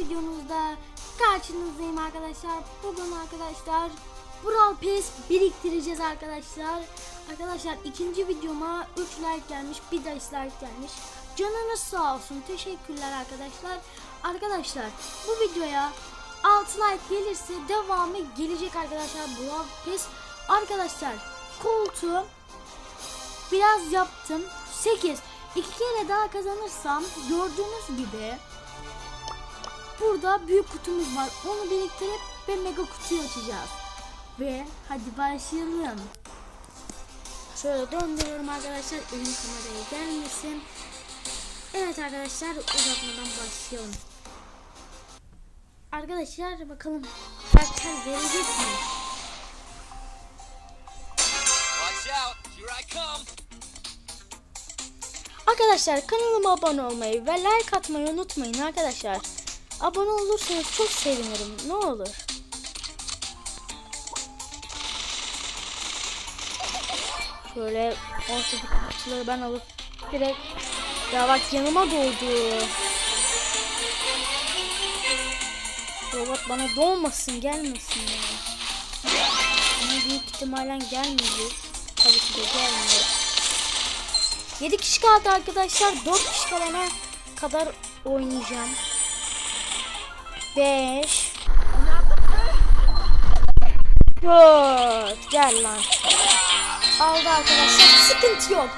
videomuzda karşınızdayım arkadaşlar. Bugün arkadaşlar Brawl Pass biriktireceğiz arkadaşlar. Arkadaşlar ikinci videoma 3 like gelmiş, bir de dislike gelmiş. Canınız sağ olsun. Teşekkürler arkadaşlar. Arkadaşlar bu videoya 6 like gelirse devamı gelecek arkadaşlar Brawl Pass. Arkadaşlar koltuğu biraz yaptım. 8. İki kere daha kazanırsam gördüğünüz gibi burada büyük kutumuz var. Onu biriktirip ve mega kutuyu açacağız. Ve hadi başlayalım. Şöyle döndürüyorum arkadaşlar. Elim kameraya gelmesin. Evet arkadaşlar uzatmadan başlayalım. Arkadaşlar bakalım karakter verecek mi? Arkadaşlar kanalıma abone olmayı ve like atmayı unutmayın arkadaşlar. Abone olursanız çok sevinirim. Ne olur. Şöyle ortadaki kutuları ben alıp direkt ya bak yanıma doldu. Robot bana dolmasın gelmesin ya. Ama büyük ihtimalen gelmeyecek. Tabii ki de gelmiyor. 7 kişi kaldı arkadaşlar. 4 kişi kalana kadar oynayacağım. 5 4 Gel lan. Aldı arkadaşlar. Sıkıntı yok.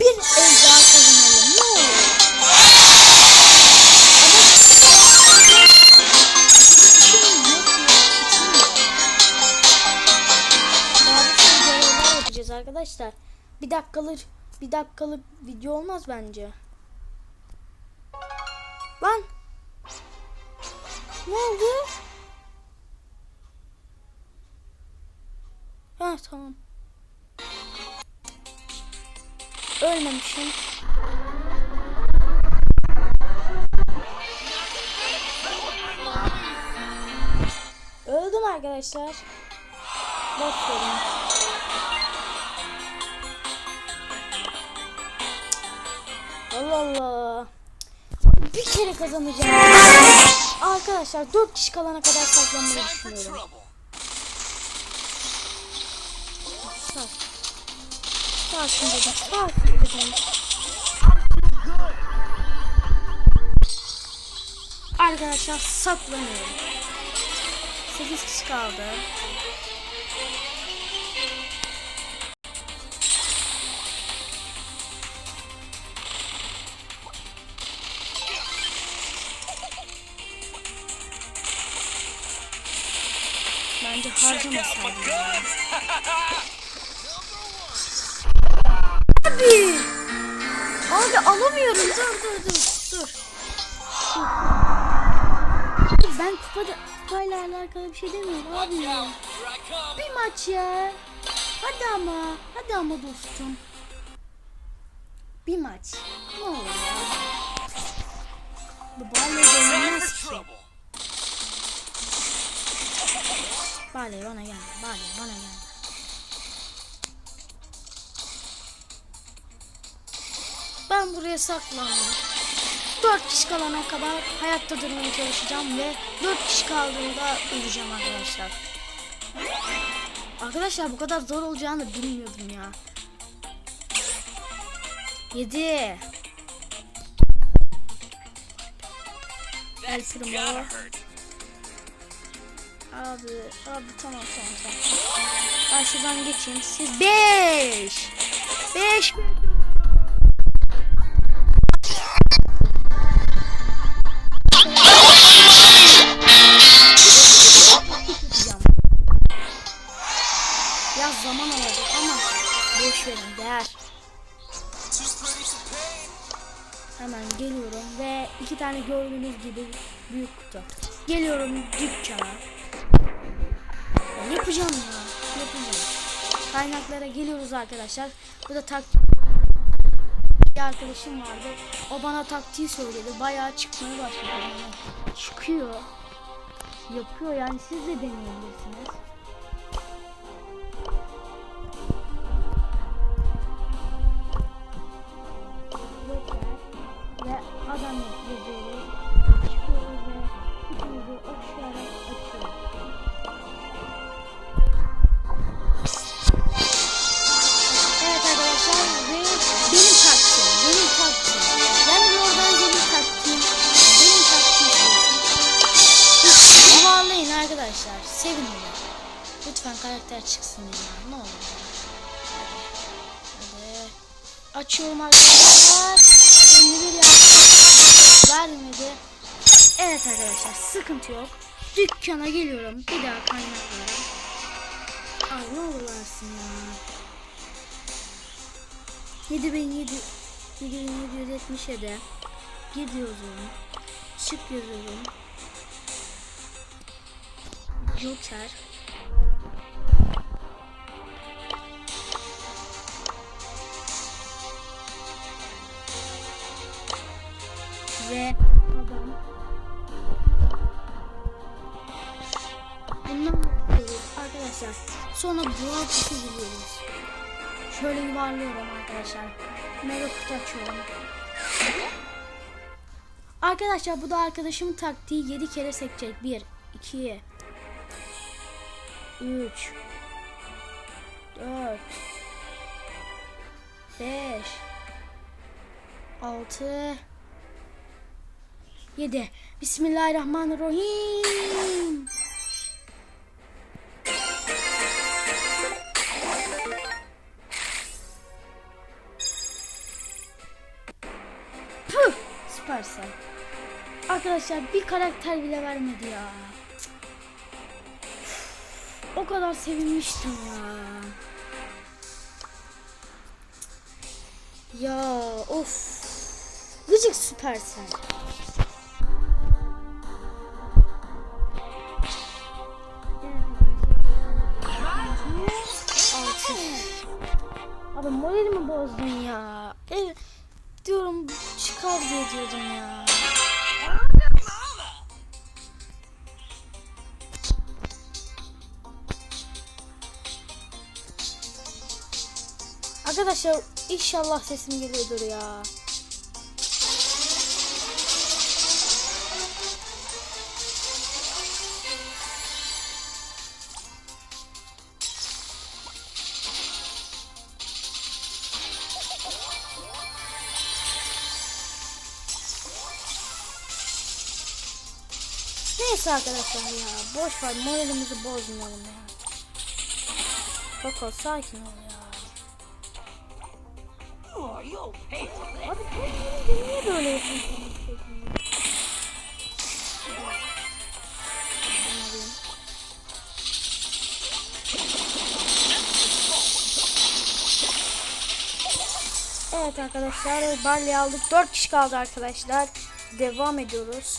Bir el daha kazanalım. Ne olur. Arkadaşlar. Bir dakikalık bir dakikalık video olmaz bence. Lan. Ne oldu? Ha tamam. Ölmemişim. Öldüm arkadaşlar. Verin. Allah Allah. Bir kere kazanacağım. Arkadaşlar 4 kişi kalana kadar saklanmayı düşünüyorum. Sakin dedim. Sakin dedim. Arkadaşlar saklanıyorum. 8 kişi kaldı. Bence harcamasaydım. Abi. Abi alamıyorum. Dur dur dur. Dur. Dur. Ben kupada, kupayla alakalı bir şey demiyorum abi ya. Bir maç ya. Hadi ama. Hadi ama dostum. Bir maç. Ne olur ya. Bu Barley Time dönmez Barley bana gelme. Barley bana gelme. Ben buraya saklandım. 4 kişi kalana kadar hayatta durmaya çalışacağım ve 4 kişi kaldığında öleceğim arkadaşlar. Arkadaşlar bu kadar zor olacağını bilmiyordum ya. 7 El Primo. Abi, abi tamam tamam tamam. Ben şuradan geçeyim. Siz 5 5 Biraz zaman alacak ama boş verin değer. Hemen geliyorum ve iki tane gördüğünüz gibi büyük kutu. Geliyorum dükkana. Ya yapacağım ya. Yapacağım. Kaynaklara geliyoruz arkadaşlar. Bu da tak bir arkadaşım vardı. O bana taktiği söyledi. Bayağı çıkmaya başladı. Çıkıyor. Yapıyor yani siz de deneyebilirsiniz. Karakter çıksın ya. Ne olur. Hadi. Açıyorum arkadaşlar. 51 yaptı. Vermedi. Evet arkadaşlar sıkıntı yok. Dükkana geliyorum. Bir daha kaynaklara. Ay ne olur versin ya. 7700 7777 gidiyorum. Çık yazıyorum. Joker. Ve adam. Bundan arkadaşlar. Sonra boğa kutu gidiyoruz. Şöyle yuvarlıyorum arkadaşlar. Mega kutu açıyorum. Arkadaşlar bu da arkadaşımın taktiği 7 kere sekecek. 1, 2, 3, 4, 5, 6, 7. Bismillahirrahmanirrahim. Püh, süpersen. Arkadaşlar bir karakter bile vermedi ya. O kadar sevinmiştim ya. Ya of. Gıcık süpersen. Abi moralimi bozdun ya. El, diyorum çıkar diye diyordum ya. Arkadaşlar inşallah sesim geliyordur ya. Neyse arkadaşlar ya boş ver moralimizi bozmayalım ya. Koko sakin ol ya. Abi niye böyle yapıyorsun? Evet arkadaşlar Barley aldık. 4 kişi kaldı arkadaşlar. Devam ediyoruz.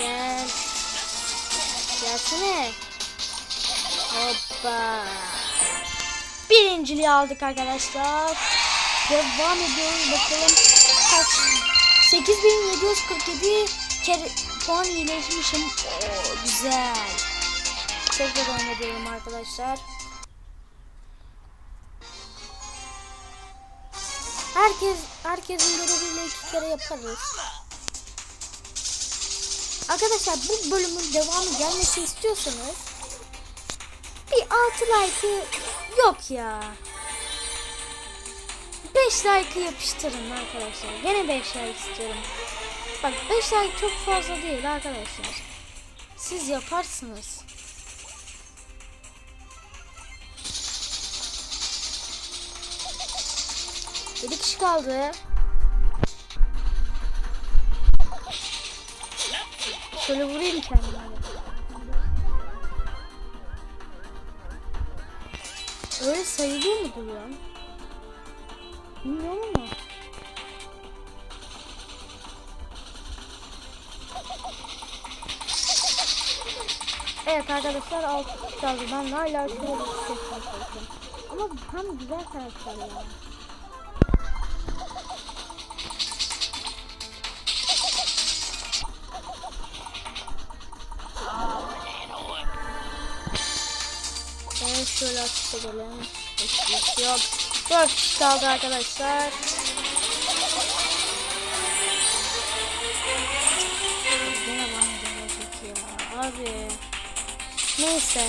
Gel. Gelsene. Hoppa. Birinciliği aldık arkadaşlar. Devam ediyoruz bakalım kaç. 8747 kere puan iyileşmişim. Oo, güzel. Tekrar oynadım arkadaşlar. Herkes herkesin göreviyle iki kere yaparız. Arkadaşlar bu bölümün devamı gelmesi istiyorsanız bir 6 like'ı yok ya. 5 like'ı yapıştırın arkadaşlar. Gene 5 like istiyorum. Bak 5 like çok fazla değil arkadaşlar. Siz yaparsınız. Yedi kişi kaldı. Şöyle vurayım kendime. Öyle sayılıyor mudur lan? Bilmiyorum ama. Evet arkadaşlar altı kişi kaldı. Ben hala şey çalışıyorum. Ama tam güzel karakter ya. Şöyle açık edelim. Hiç yok. Dört kişi kaldı arkadaşlar. Gene bana gelecek ya. Abi. Neyse.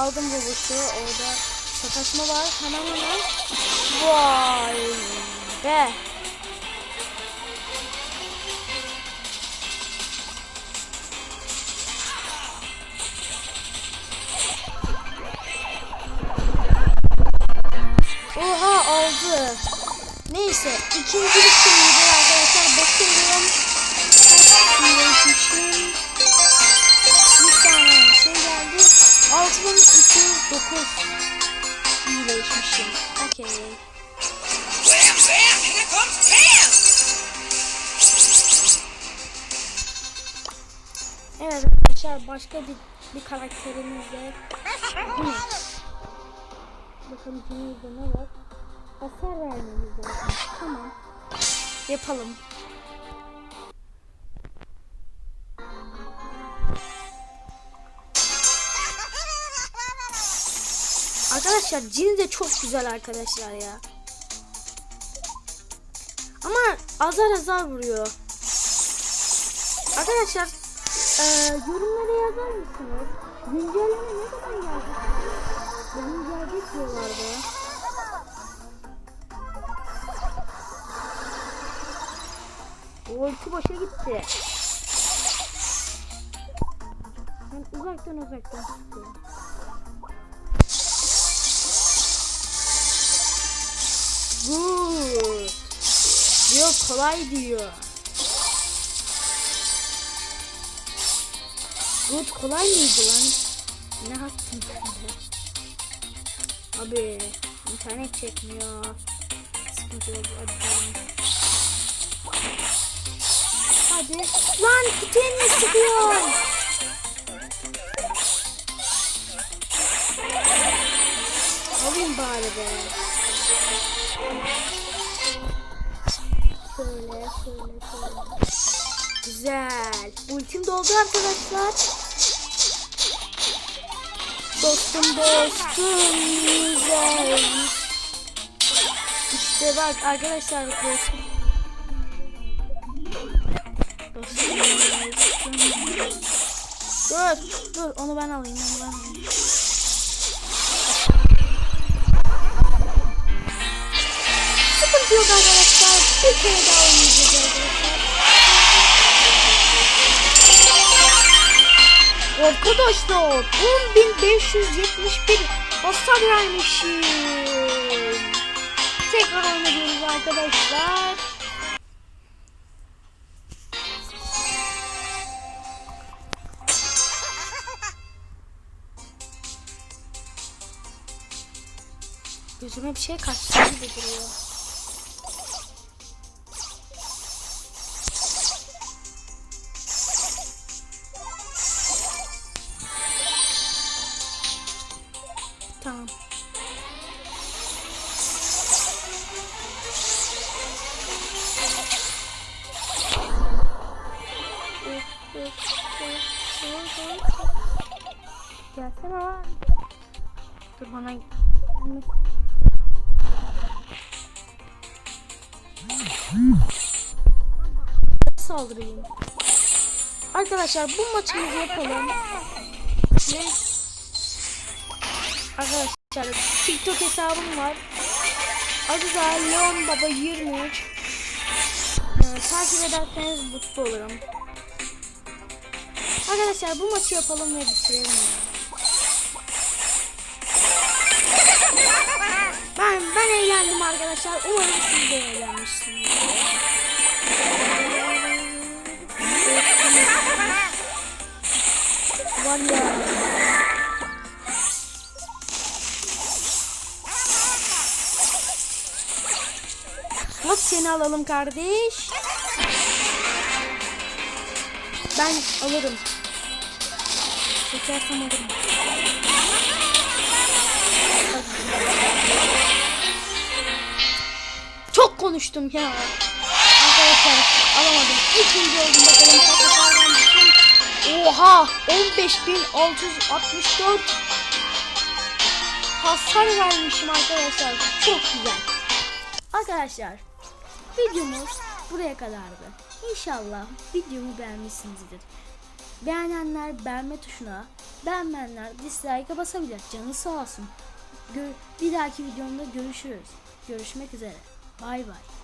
Aldım bu buşu. Orada sataşma var. Hemen hemen. Vay be. Oha aldı. Neyse ikincilik kimiydi arkadaşlar bakıyorum. 6209 iyileşmişim. Okey. Wham, bam, here comes Pam! Evet arkadaşlar başka bir, bir karakterimizle Bu ne? Bakalım içimizde ne var? Hasar vermemiz lazım. Tamam. Yapalım. Arkadaşlar cin de çok güzel arkadaşlar ya. Ama azar azar vuruyor. Arkadaşlar eee yorumlara yazar mısınız? Güncelleme ne zaman gelecek? Bugün gelecek diyorlardı. O iki başa gitti. Ben uzaktan uzaktan tutuyorum. Good. Diyor kolay diyor. Good kolay mıydı lan? Ne yaptın şimdi? Abi internet çekmiyor. Sıkıntı yok. Hadi. Hadi. Lan ne sıkıyor? Alayım bari be. Güzel. Ultim doldu arkadaşlar. Dostum dostum güzel. İşte bak arkadaşlar dostum. Dur dur onu ben alayım onu ben alayım. Sıkıntı yok arkadaşlar. Bir kere daha oynayacağız arkadaşlar. Arkadaşlar 10.571 hasar vermişim. Tekrar oynuyoruz arkadaşlar. Gözüme bir şey kaçtı gibi duruyor. Saldırayım. Arkadaşlar bu maçımızı yapalım. Ne? Arkadaşlar TikTok hesabım var. Adı da Leon Baba 23. Ee, takip ederseniz mutlu olurum. Arkadaşlar bu maçı yapalım ve bitirelim arkadaşlar. Umarım siz de eğlenmişsiniz. Var seni alalım kardeş. Ben alırım. Çekersem alırım. Konuştum ya. Arkadaşlar alamadım. İkinci oldum bakalım kaç düştüm. Oha 15.664 hasar vermişim arkadaşlar. Çok güzel. Arkadaşlar videomuz buraya kadardı. İnşallah videomu beğenmişsinizdir. Beğenenler beğenme tuşuna, beğenmeyenler dislike'a basabilir. Canı sağ olsun. Gö- bir dahaki videomda görüşürüz. Görüşmek üzere. Bay bay.